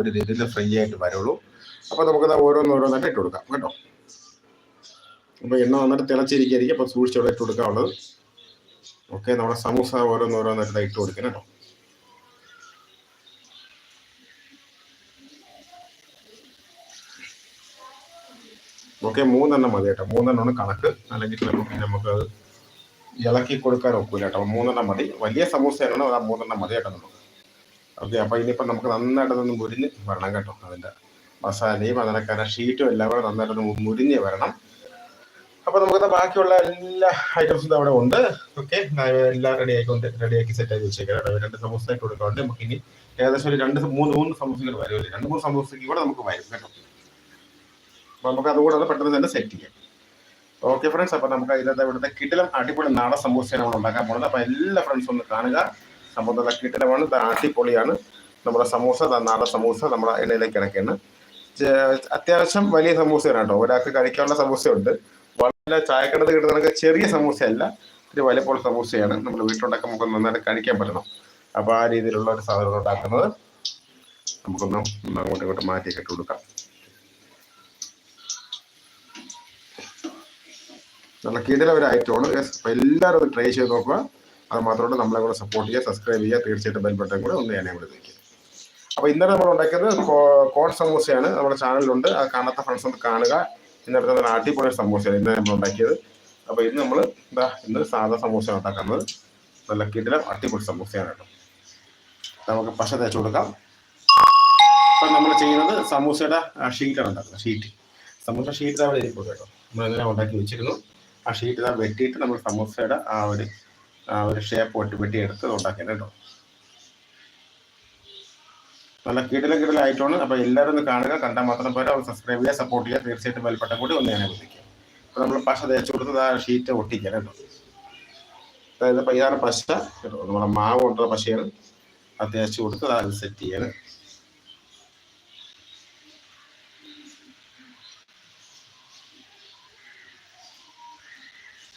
ഒരു രീതിയിൽ ഫ്രീ ആയിട്ട് വരുള്ളൂ. അപ്പോൾ നമുക്കത് ഓരോന്നോരോന്നായിട്ട് ഇട്ട് കൊടുക്കാം. കേട്ടോ? അപ്പോൾ എണ്ണ വന്നിട്ട് തിളച്ചിരിക്കുകയായിരിക്കും. അപ്പോൾ സൂക്ഷിച്ചവിടെ ഇട്ട് കൊടുക്കാനുള്ളത്. ഓക്കെ നമ്മുടെ സമൂസ ഓരോന്നോരോന്നായിട്ട് ഇട്ട് കൊടുക്കണം കേട്ടോ. ഓക്കെ മൂന്നെണ്ണം മതി കേട്ടോ. മൂന്നെണ്ണമാണ് കണക്ക്. അല്ലെങ്കിൽ നമുക്ക് നമുക്ക് ഇളക്കി കൊടുക്കാൻ ഒക്കില്ല കേട്ടോ. മൂന്നെണ്ണം മതി. വലിയ സമൂസ ആ മൂന്നെണ്ണം മതി കേട്ടോ നമുക്ക്. ഓക്കെ അപ്പോൾ ഇനിയിപ്പോൾ നമുക്ക് നന്നായിട്ടൊന്ന് മുരിഞ്ഞ് വരണം കേട്ടോ. അതിന്റെ മസാലയും അതിനൊക്കെ ഷീറ്റും എല്ലാം കൂടെ നന്നായിട്ടൊന്ന് മുരിഞ്ഞ് വരണം. അപ്പോൾ നമുക്ക് ബാക്കിയുള്ള എല്ലാ ഐറ്റംസും അവിടെ ഉണ്ട്. ഓക്കെ എല്ലാം റെഡി ആയിക്കൊണ്ട് റെഡി ആക്കി സെറ്റ് ആക്കി വെച്ചേക്കാം രണ്ട് സമൂസ ആയിട്ട് കൊടുക്കാറുണ്ട് നമുക്ക് ഇനി ഏകദേശം ഒരു രണ്ട് മൂന്ന് മൂന്ന് സമൂസങ്ങൾ വരുമല്ലേ രണ്ട് മൂന്ന് സമൂസയ്ക്ക് കൂടെ നമുക്ക് വരും കേട്ടോ. അപ്പോൾ നമുക്ക് അതുകൂടെ പെട്ടെന്ന് തന്നെ സെറ്റ് ചെയ്യാം. ഓക്കെ ഫ്രണ്ട്സ് അപ്പോൾ നമുക്ക് ഇതിനകത്ത് ഇവിടുത്തെ കിടിലം അടിപൊളി നാടൻ സമൂസയാണ് നമ്മൾ ഉണ്ടാക്കാൻ പോകുന്നത്. അപ്പോൾ എല്ലാ ഫ്രണ്ട്സും ഒന്ന് കാണുക. കിടിലമാണ് ഇത് അടിപൊളിയാണ്. നമ്മുടെ സമൂസ നാടൻ സമൂസ നമ്മുടെ എണ്ണയിലേക്ക് ഇറക്കിയാണ് അത്യാവശ്യം വലിയ സമൂസയാണ് കേട്ടോ. ഒരാൾക്ക് കഴിക്കാനുള്ള സമൂസയുണ്ട്. വളരെ ചായക്കടത്ത് കിട്ടുന്ന ചെറിയ സമൂസയല്ല ഒരു വലിപ്പമുള്ള സമൂസയാണ്. നമ്മൾ വീട്ടിലുണ്ടാക്കാൻ നമുക്ക് നന്നായിട്ട് കഴിക്കാൻ പറ്റണം. അപ്പോൾ ആ രീതിയിലുള്ള ഒരു സാധനം ഉണ്ടാക്കുന്നത്. നമുക്കൊന്ന് അങ്ങോട്ടും ഇങ്ങോട്ടും മാറ്റി കെട്ടി കൊടുക്കാം. നല്ല കിടില ഒരു ഐറ്റമാണ് എല്ലാവരും ട്രൈ ചെയ്ത് നോക്കുക. അത് മാത്രമല്ല നമ്മളെ കൂടെ സപ്പോർട്ട് ചെയ്യുക സബ്സ്ക്രൈബ് ചെയ്യുക തീർച്ചയായിട്ടും ബെൽ ബട്ടൺ കൂടെ ഒന്ന് ഞാനേ കൂടെ നിൽക്കുക അപ്പോൾ ഇന്നലെ നമ്മൾ ഉണ്ടാക്കിയത് കോൺ സമൂസയാണ്. നമ്മുടെ ചാനലിലുണ്ട് ആ കാണാത്ത ഫ്രണ്ട്സ് ഒന്ന് കാണുക. ഇന്നത്തെ നല്ല അടിപൊളി സമൂസയാണ് ഇന്നലെ നമ്മൾ ഉണ്ടാക്കിയത്. അപ്പോൾ ഇന്ന് നമ്മൾ എന്താ ഇന്ന് സാധാ സമൂസയാണ് ഉണ്ടാക്കുന്നത്. നല്ല കിടിലം അടിപൊളി സമൂസയാണ് കേട്ടോ. നമുക്ക് പശ തേച്ച് കൊടുക്കാം. അപ്പം നമ്മൾ ചെയ്യുന്നത് സമൂസയുടെ ഷീറ്റാണ് ഉണ്ടാക്കുന്നത്. ഷീറ്റ് സമൂസ ഷീറ്റ് അവിടെ ഇരിക്കും കേട്ടോ. നമ്മൾ ഇന്നലെ ഉണ്ടാക്കി വെച്ചിരുന്നു. ആ ഷീറ്റ് വെട്ടിയിട്ട് നമ്മൾ സമൂസയുടെ ആ ഒരു ഒരു ഷേപ്പ് വെട്ടി എടുത്ത് ഉണ്ടാക്കിയത് കേട്ടോ നല്ല കിടല കിടലായിട്ടാണ് അപ്പോൾ എല്ലാവരും ഒന്ന് കാണുക കണ്ടാൽ മാത്രം പോരാ. സബ്സ്ക്രൈബ് ചെയ്യുക സപ്പോർട്ട് ചെയ്യുക. തീർച്ചയായിട്ടും ബെൽബട്ടൺ കൂടി ഒന്ന് ഞാൻ വിളിക്കുക അപ്പോൾ നമ്മൾ പശ തേച്ച് കൊടുത്തത് ആ ഷീറ്റ് ഒട്ടിക്കുക കേട്ടോ. അതായത് അപ്പോൾ ഇതാണ് പശ. കേട്ടോ നമ്മുടെ മാവ് കൊണ്ടുള്ള പശയാണ്. അത് തേച്ച് കൊടുത്ത് അത് സെറ്റ് ചെയ്യാൻ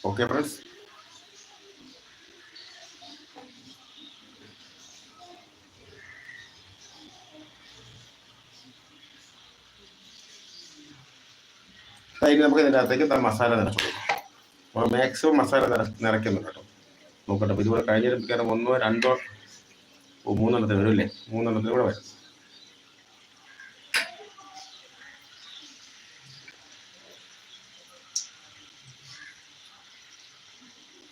ഓക്കെ ഫ്രണ്ട്സ് അതിന് നമുക്ക് ഇതിന്റെ അകത്തേക്ക് മസാല നിറച്ചു അപ്പോൾ മാക്സിമം മസാല നിറ നിറയ്ക്കുന്നു കേട്ടോ. നോക്കട്ടെ അപ്പോൾ ഇതുകൂടെ കഴിഞ്ഞിരിപ്പിക്കാൻ ഒന്നോ രണ്ടോ ഓ മൂന്നെണ്ണത്തിന് വരും അല്ലേ? മൂന്നെണ്ണത്തിന് കൂടെ വരും.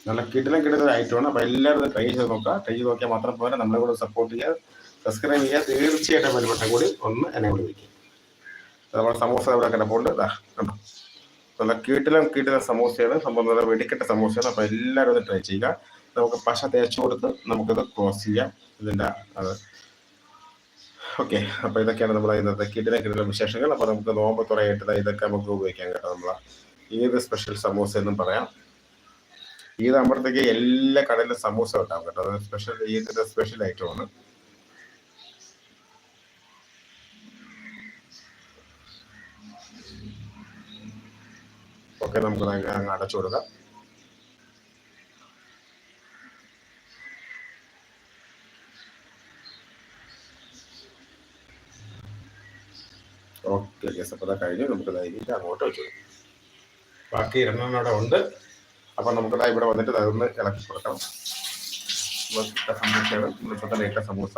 നല്ല കിടിലം കിടലായിട്ടാണ് ഐറ്റമാണ് അപ്പോൾ എല്ലാവരും ട്രൈ ചെയ്ത് നോക്കുക. ട്രൈ ചെയ്ത് നോക്കിയാൽ മാത്രം പോരാ. നമ്മളെ കൂടെ സപ്പോർട്ട് ചെയ്യുക സബ്സ്ക്രൈബ് ചെയ്യുക തീർച്ചയായിട്ടും ബന്ധപ്പെട്ട കൂടി ഒന്ന് എന്നെ കൂടി വയ്ക്കുക നമ്മുടെ സമോസ ഇവിടെ കിടപ്പുണ്ട്. ഇതാ കണ്ടോ? നല്ല കീട്ടിലും കീട്ടിലും സമൂസയാണ്. സംഭവം നല്ല വെടിക്കെട്ട സമൂസയാണ്. അപ്പോൾ എല്ലാവരും ഒന്ന് ട്രൈ ചെയ്യുക. നമുക്ക് പശ തേച്ച് കൊടുത്ത് നമുക്കിത് ക്രോസ് ചെയ്യാം. ഇതിന്റെ അത്. ഓക്കെ അപ്പോൾ ഇതൊക്കെയാണ് നമ്മൾ ഇന്നത്തെ കിടിലം കിടിലം വിശേഷങ്ങൾ. അപ്പോൾ നമുക്ക് നോമ്പ് തുറയായിട്ട് ഇതൊക്കെ നമുക്ക് ഉപയോഗിക്കാം കേട്ടോ നമ്മള. ഏത് സ്പെഷ്യൽ സമൂസ എന്നും പറയാം. ഈദ് ആകുമ്പോഴത്തേക്ക് എല്ലാ കടയിലും സമൂസ ഉണ്ടാവും കേട്ടോ. അത് സ്പെഷ്യൽ ഈദിന്റെ സ്പെഷ്യൽ ഐറ്റമാണ് ഓക്കെ നമുക്ക് അങ്ങ് അടച്ചു കൊടുക്കാം. കഴിഞ്ഞു. നമുക്ക് ധൈര്യം അങ്ങോട്ട് വെച്ചു. ബാക്കി രണ്ടെണ്ണം അവിടെ ഉണ്ട്. അപ്പം നമുക്ക് ഇവിടെ വന്നിട്ട് അതൊന്ന് ഇളക്കി കൊടുക്കണം. ഇട്ട സമൂസയാണ് ഇപ്പം തന്നെ ഇട്ട സമൂസ.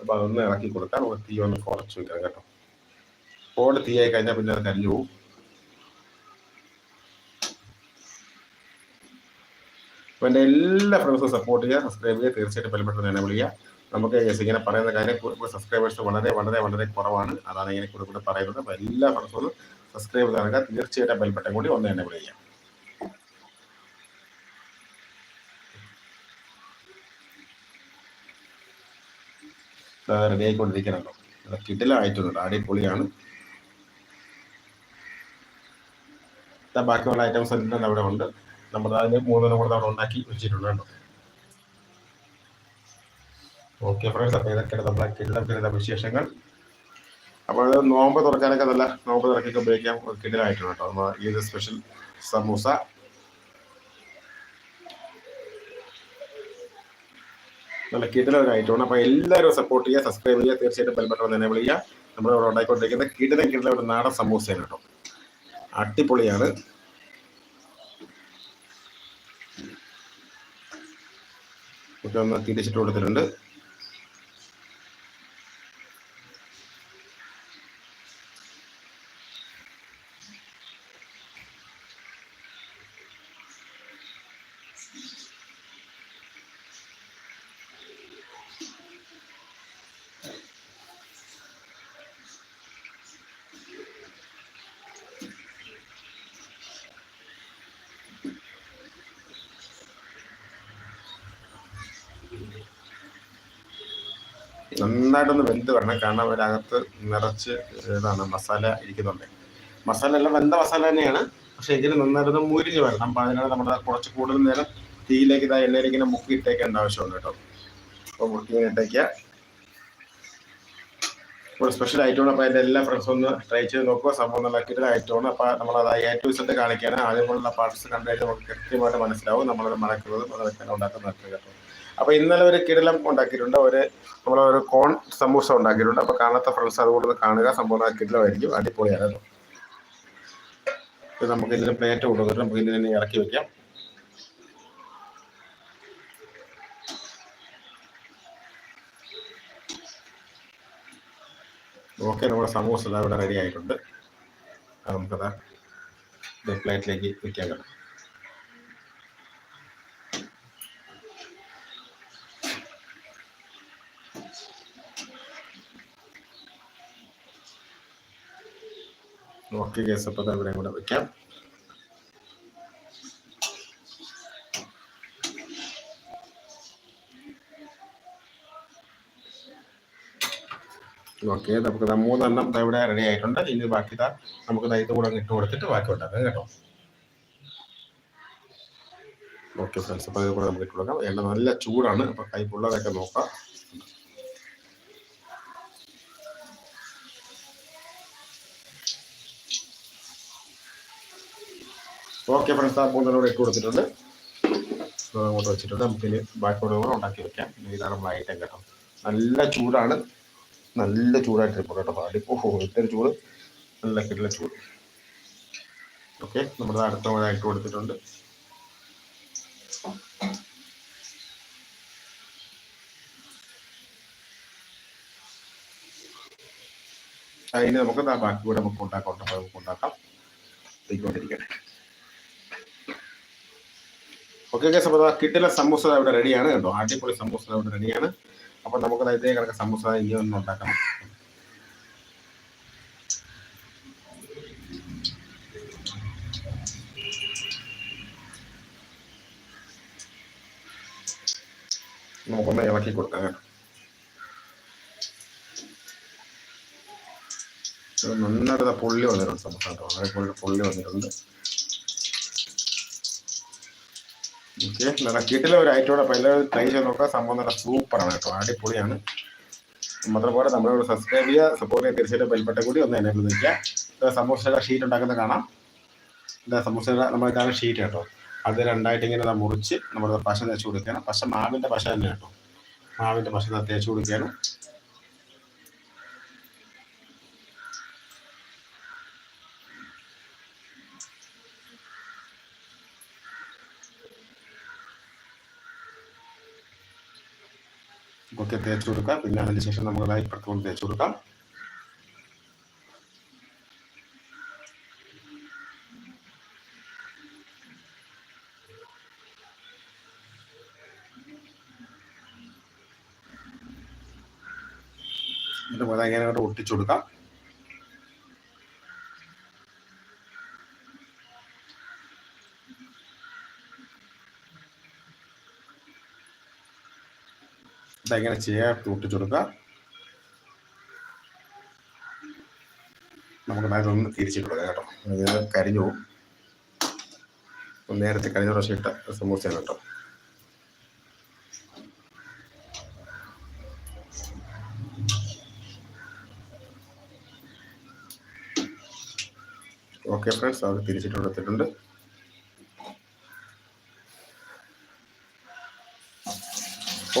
അപ്പം അതൊന്ന് ഇളക്കി കൊടുക്കാം നമുക്ക് തീ ഒന്ന് കുറച്ച് വെക്കാം കേട്ടോ. ഫോണ് തീ ആയി കഴിഞ്ഞാൽ പിന്നെ അത് കരിഞ്ഞു പോകും. അപ്പോൾ എന്റെ എല്ലാ ഫ്രണ്ട്സും സപ്പോർട്ട് ചെയ്യുക സബ്സ്ക്രൈബ് ചെയ്യുക തീർച്ചയായിട്ടും ബലപ്പെട്ടത് തന്നെ വിളിക്കുക നമുക്ക് ഇങ്ങനെ പറയുന്ന കാര്യം സബ്സ്ക്രൈബേഴ്സ് വളരെ വളരെ വളരെ കുറവാണ്. അതാണ് ഇങ്ങനെ കൂടെ കൂടെ പറയുന്നത്. അപ്പോൾ എല്ലാ ഫ്രണ്ട്സും സബ്സ്ക്രൈബ് നൽകുക തീർച്ചയായിട്ടും ബെൽബട്ടൺ കൂടി ഒന്ന് തന്നെ വിളിക്കുക റെഡി ആയിക്കൊണ്ടിരിക്കണല്ലോ കിട്ടിലായിട്ടുണ്ട് അടിപൊളിയാണ്. ബാക്കിയുള്ള ഐറ്റംസ് എല്ലാം അവിടെ ഉണ്ട്. നമ്മൾ അതിന് മൂന്നെണ്ണം കൂടെ അവിടെ ഉണ്ടാക്കി വെച്ചിട്ടുണ്ട് ഓക്കെ ഫ്രണ്ട്സ് അപ്പോൾ ഇതൊക്കെയാണ് നമ്മളെ കിടിലം വിശേഷങ്ങൾ. അപ്പോൾ നോമ്പ് തുറക്കാനൊക്കെ നല്ല നോമ്പ് തുറക്കൊക്കെ ഉപയോഗിക്കാൻ കിടിലായിട്ടുണ്ട് കേട്ടോ. നമ്മൾ ഒരു സ്പെഷ്യൽ സമൂസ. നല്ല കിടില ഒരു ഐറ്റമാണ് അപ്പോൾ എല്ലാവരും സപ്പോർട്ട് ചെയ്യുക സബ്സ്ക്രൈബ് ചെയ്യുക. തീർച്ചയായിട്ടും ബെൽബട്ടൺ തന്നെ ചെയ്യുക. നമ്മളിവിടെ ഉണ്ടായിക്കൊണ്ടിരിക്കുന്ന കിടില കിടില ഒരു നാടൻ സമൂസയാണ് കേട്ടോ. അടിപൊളിയാണ്. ഒന്ന് തിരിച്ചിട്ട് കൊടുത്തിട്ടുണ്ട്. നന്നായിട്ടൊന്ന് വെന്ത് വരണം. കാരണം അതിനകത്ത് നിറച്ച് ഇതാണ് മസാല ഇരിക്കുന്നുണ്ട്. മസാല എല്ലാം വെന്ത മസാല തന്നെയാണ്. പക്ഷെ എങ്കിലും നന്നായിട്ടൊന്ന് മുരിഞ്ഞ് വരണം. അപ്പം അതിനാണ് നമ്മുടെ കുറച്ച് കൂടുതൽ നേരം തീയിലേക്ക് ഇതാ എണ്ണയിലേക്ക് ഇങ്ങനെ മുക്കി ഇട്ടേക്കേണ്ട ആവശ്യമുണ്ട് കേട്ടോ. അപ്പോൾ മുക്കി ഇങ്ങനെ ഇട്ടേക്കുക. ഒരു സ്പെഷ്യൽ ഐറ്റമാണ് അപ്പോൾ അതിന്റെ എല്ലാ ഫ്രണ്ട്സും ഒന്ന് ട്രൈ ചെയ്ത് നോക്കുക. സംഭവം നല്ല കിട്ടുന്ന ഐറ്റമാണ് അപ്പോൾ നമ്മൾ അത് എ ടു സെറ്റ് കാണിക്കുകയാണ്. ആദ്യമുള്ള പാർട്സ് കണ്ടുകഴിഞ്ഞാൽ നമുക്ക് കൃത്യമായിട്ട് മനസ്സിലാവും. നമ്മളത് മറക്കുന്നതും അതൊക്കെ ഉണ്ടാക്കുന്ന കേട്ടോ. അപ്പോൾ ഇന്നലെ ഒരു കിടലം ഉണ്ടാക്കിയിട്ടുണ്ട്. ഒരു നമ്മളൊരു കോൺ സമൂസ ഉണ്ടാക്കിയിട്ടുണ്ട്. അപ്പോൾ കാണാത്ത ഫ്രണ്ട്സ് അതുകൊണ്ട് കാണുക. സംഭവം കിടലമായിരിക്കും. അടിപൊളിയാണ് ഇത് നമുക്ക് ഇതിന് പ്ലേറ്റ് കൊടുത്തിട്ട് നമുക്ക് ഇതിന് തന്നെ ഇറക്കി വെക്കാം. ഓക്കെ നമ്മുടെ സമൂസ ഇവിടെ റെഡി ആയിട്ടുണ്ട്. നമുക്കത് പ്ലേറ്റിലേക്ക് വെക്കാൻ കേട്ടോ ഓക്കെ കേസ് അപ്പോൾ ഇവിടെ കൂടെ വെക്കാം. ഓക്കെ നമുക്ക് മൂന്നെണ്ണം ഇവിടെ റെഡി ആയിട്ടുണ്ട്. ഇനി ബാക്കി നമുക്ക് ഇത് കൂടെ ഇട്ട് കൊടുത്തിട്ട് ബാക്കി ഉണ്ടാക്കാം കേട്ടോ. ഓക്കെ ഫ്രണ്ട്സ് അപ്പോൾ ഇത് കൂടെ നമുക്ക് ഇട്ട് കൊടുക്കാം. എണ്ണ നല്ല ചൂടാണ്. അപ്പോൾ കൈ പൊള്ളാതൊക്കെ നോക്കാം. ഓക്കെ ഫ്രണ്ട്സ് ആ മൂന്നെണ്ണം ഇട്ട് കൊടുത്തിട്ടുണ്ട് അങ്ങോട്ട് വെച്ചിട്ടുണ്ട്. നമുക്കിനി ബാക്കിയോട് കൂടെ ഉണ്ടാക്കി വെക്കാം. പിന്നെ ഇതാണ് നമ്മൾ ഐറ്റം കേട്ടോ. നല്ല ചൂടാണ്. നല്ല ചൂടായിട്ട് ഇപ്പോൾ കേട്ടോ. പാടി ഓഹോ ഇത്രയും ചൂട്. നല്ല കിട്ടുന്ന ചൂട്. ഓക്കെ നമ്മുടെ അടുത്ത മഴ ഇട്ട് കൊടുത്തിട്ടുണ്ട് അതിന് നമുക്ക് ബാക്കി കൂടെ നമുക്ക് ഉണ്ടാക്കാം. നമുക്ക് ഉണ്ടാക്കാം. ഇരിക്കൊണ്ടിരിക്കട്ടെ ഓക്കെ കേസ് അപ്പോൾ കിട്ടില്ല സമൂസ ഇവിടെ റെഡിയാണ് കേട്ടോ അടിപൊളി സമൂസ ഇവിടെ റെഡിയാണ് അപ്പോൾ നമുക്ക് ഇതേ കണക്ക് സമൂസ ഇനി ഒന്ന് ഉണ്ടാക്കണം. നമുക്കൊന്ന് ഇളക്കി കൊടുക്കാം നന്നായിട്ട് പുള്ളി വന്നിട്ടുണ്ട് സമൂസ വളരെ പുള്ളി പുള്ളി വന്നിട്ടുണ്ട്. ഓക്കെ നല്ല ഒരു അപ്പോൾ എല്ലാവരും ട്രൈ ചെയ്ത് നോക്കാം സംഭവം നല്ല സൂപ്പറാണ് കേട്ടോ. അടിപൊളിയാണ്. മാത്രം പോലെ നമ്മളോട് സബ്സ്ക്രൈബ് ചെയ്യുക സപ്പോർട്ട് ചെയ്യുക തീർച്ചയായിട്ടും ബെൽപ്പെട്ട കൂടി ഒന്ന് എന്നെ നിൽക്കുക. സമൂസയുടെ ഷീറ്റ് ഉണ്ടാക്കുന്നത് കാണാം. ഇതാ സമൂസയുടെ നമ്മൾ ഇതാണ് ഷീറ്റ് കേട്ടോ. അത് രണ്ടായിട്ട് ഇങ്ങനെ മുറിച്ച് നമ്മൾ പശ തേച്ച് കൊടുക്കുകയാണ്. പശ മാവിന്റെ പശ തന്നെ കേട്ടോ. മാവിന്റെ പശ തേച്ച് കൊടുക്കുകയാണ്. ഒക്കെ തേച്ച് കൊടുക്കാം. പിന്നെ അതിന് ശേഷം നമുക്ക് ഇപ്പുറത്ത് കൊണ്ട് തേച്ച് കൊടുക്കാം. എന്നിട്ട് ഇങ്ങനെ ഒട്ടിച്ചു കൊടുക്കാം. ഇതെങ്ങനെ ചെയ്യാം ഒട്ടിച്ചു കൊടുക്കുക. നമുക്ക് അതൊന്ന് തിരിച്ചിട്ട് കൊടുക്കാം കേട്ടോ. ഇത് കരിഞ്ഞു പോകും നേരത്തെ കഴിഞ്ഞ പ്രാവശ്യം ഇട്ട സമൂസയാണ് കേട്ടോ. ഓക്കെ ഫ്രണ്ട്സ് അത് തിരിച്ചിട്ട് കൊടുത്തിട്ടുണ്ട്.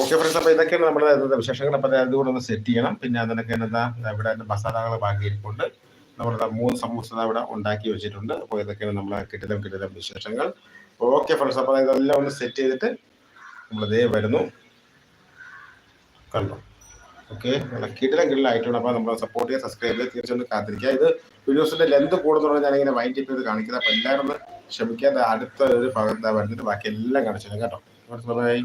ഓക്കെ ഫ്രണ്ട്സ് അപ്പോൾ ഇതൊക്കെയാണ് നമ്മുടെ വിശേഷങ്ങൾ. അപ്പോൾ അതുകൂടെ ഒന്ന് സെറ്റ് ചെയ്യണം. പിന്നെ അതിനൊക്കെ എന്താ ഇവിടെ മസാലകൾ ബാക്കിയിരിപ്പുണ്ട് നമ്മുടെ മൂന്ന് സമൂസ ഇവിടെ ഉണ്ടാക്കി വെച്ചിട്ടുണ്ട്. അപ്പോൾ ഇതൊക്കെയാണ് നമ്മളെ കിട്ടിലും കിട്ടിലും വിശേഷങ്ങൾ. ഓക്കെ ഫ്രണ്ട്സ് അപ്പോൾ ഇതെല്ലാം ഒന്ന് സെറ്റ് ചെയ്തിട്ട് നമ്മളിതേ വരുന്നു. കണ്ടോ? ഓക്കെ നല്ല കിടിലം കിടിലായിട്ടുണ്ട് അപ്പോൾ നമ്മൾ സപ്പോർട്ട് ചെയ്യുക സബ്സ്ക്രൈബ് ചെയ്യുക തീർച്ചയായിട്ടും കാത്തിരിക്കുക. ഇത് വീഡിയോസിന്റെ ലെന്ത് ഞാൻ ഞാനിങ്ങനെ വൈൻഡ് ചെയ്ത് കാണിക്കുന്നത്. അപ്പോൾ എല്ലാവരും ക്ഷമിക്കാതെ അടുത്ത ഒരു ഭാഗത്ത് വരുന്നിട്ട് ബാക്കി എല്ലാം കാണിച്ചു കേട്ടോ. ബൈ